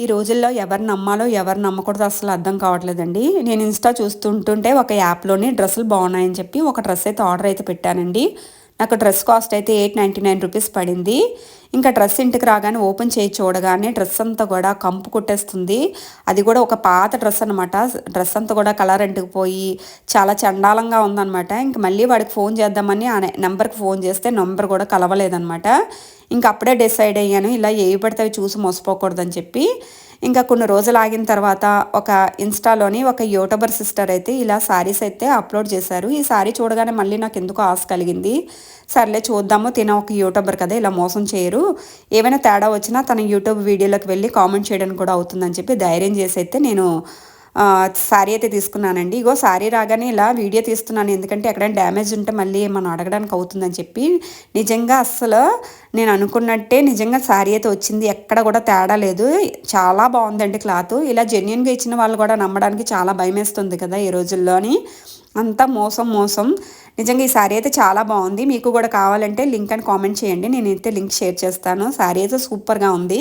ఈ రోజుల్లో ఎవరు నమ్మాలో ఎవరు నమ్మకూడదు అసలు అర్థం కావట్లేదండి. నేను ఇన్స్టా చూస్తుంటుంటే ఒక యాప్లోని డ్రెస్సులు బాగున్నాయని చెప్పి ఒక డ్రెస్ అయితే ఆర్డర్ అయితే పెట్టానండి. నాకు డ్రెస్ కాస్ట్ అయితే ఎయిట్ నైంటీ నైన్ రూపీస్ పడింది. ఇంకా డ్రెస్ ఇంటికి రాగానే ఓపెన్ చేయి చూడగానే డ్రెస్ అంతా కూడా కంపు కొట్టేస్తుంది. అది కూడా ఒక పాత డ్రెస్ అనమాట డ్రెస్ అంతా కూడా కలర్ అంటుకుపోయి చాలా చండాలంగా ఉందనమాట ఇంక మళ్ళీ వాడికి ఫోన్ చేద్దామని ఆ నెంబర్కి ఫోన్ చేస్తే నెంబర్ కూడా కలవలేదనమాట ఇంక అప్పుడే డిసైడ్ అయ్యాను ఇలా ఏవి పడితే చూసి మోసపోకూడదని చెప్పి. ఇంకా కొన్ని రోజులు ఆగిన తర్వాత ఒక ఇన్స్టాలోని ఒక యూట్యూబర్ సిస్టర్ అయితే ఇలా శారీస్ అయితే అప్లోడ్ చేశారు. ఈ శారీ చూడగానే మళ్ళీ నాకు ఎందుకు ఆశ కలిగింది. సర్లే చూద్దాము తిన ఒక యూట్యూబర్ కదా ఇలా మోసం చేయరు. ఏమైనా తేడా వచ్చినా తన యూట్యూబ్ వీడియోలోకి వెళ్ళి కామెంట్ చేయడానికి కూడా అవుతుందని చెప్పి ధైర్యం చేసి అయితే నేను శారీ అయితే తీసుకున్నానండి. ఇగో శారీ రాగానే ఇలా వీడియో తీస్తున్నాను. ఎందుకంటే ఎక్కడైనా డ్యామేజ్ ఉంటే మళ్ళీ మనం అడగడానికి అవుతుందని చెప్పి నిజంగా అస్సలు నేను అనుకున్నట్టే నిజంగా శారీ అయితే వచ్చింది. ఎక్కడ కూడా తేడా లేదు. చాలా బాగుందండి క్లాత్. ఇలా జెన్యున్గా ఇచ్చిన వాళ్ళు కూడా నమ్మడానికి చాలా భయం వేస్తుంది కదా ఈ రోజుల్లోని. అంతా మోసం మోసం. నిజంగా ఈ శారీ అయితే చాలా బాగుంది. మీకు కూడా కావాలంటే లింక్ అని కామెంట్ చేయండి. నేనైతే లింక్ షేర్ చేస్తాను. శారీ అయితే సూపర్గా ఉంది.